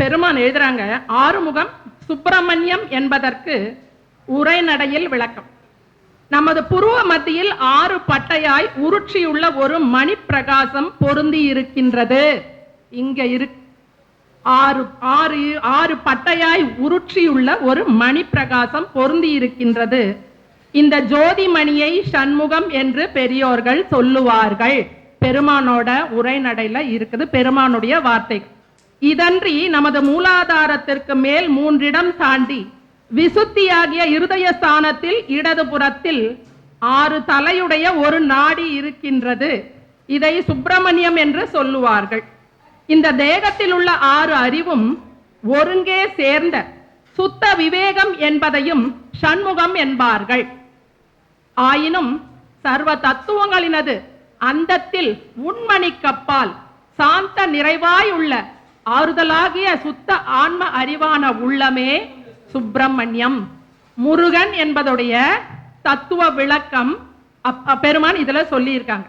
பெருமான் எழுதுறாங்க ஆறுமுகம் சுப்பிரமணியம் என்பதற்கு உரைநடையில் விளக்கம். நமது புருவ மத்தியில் ஆறு பட்டையாய் உருட்சியுள்ள ஒரு மணி பிரகாசம் பொருந்தி இருக்கின்றது. இங்க இரு ஆறு ஆறு ஆறு பட்டையாய் உருட்சியுள்ள ஒரு மணி பிரகாசம் பொருந்தி இருக்கின்றது. இந்த ஜோதி மணியை சண்முகம் என்று பெரியோர்கள் சொல்லுவார்கள். பெருமானோட உரைநடையில இருக்குது பெருமானுடைய வார்த்தை இதன்றி நமது மூலாதாரத்திற்கு மேல் மூன்றிடம் தாண்டி விசுத்தியாகிய இருதய ஸ்தானத்தில் இடதுபுறத்தில் ஆறு தலையுடைய ஒரு நாடி இருக்கின்றது. இதை சுப்பிரமணியம் என்று சொல்லுவார்கள். இந்த தேகத்தில் உள்ள ஆறு அறிவும் ஒருங்கே சேர்ந்த சுத்த விவேகம் என்பதையும் சண்முகம் என்பார்கள். ஆயினும் சர்வ தத்துவங்களினது அந்தத்தில் உண்மணிக்கப்பால் சாந்த நிறைவாய் உள்ள ஆறுதலாகிய சுத்த ஆன்ம அறிவான உள்ளமே சுப்பிரமணியம். முருகன் என்பதுடைய தத்துவ விளக்கம் அப்- பெருமான் இதுல சொல்லியிருக்காங்க.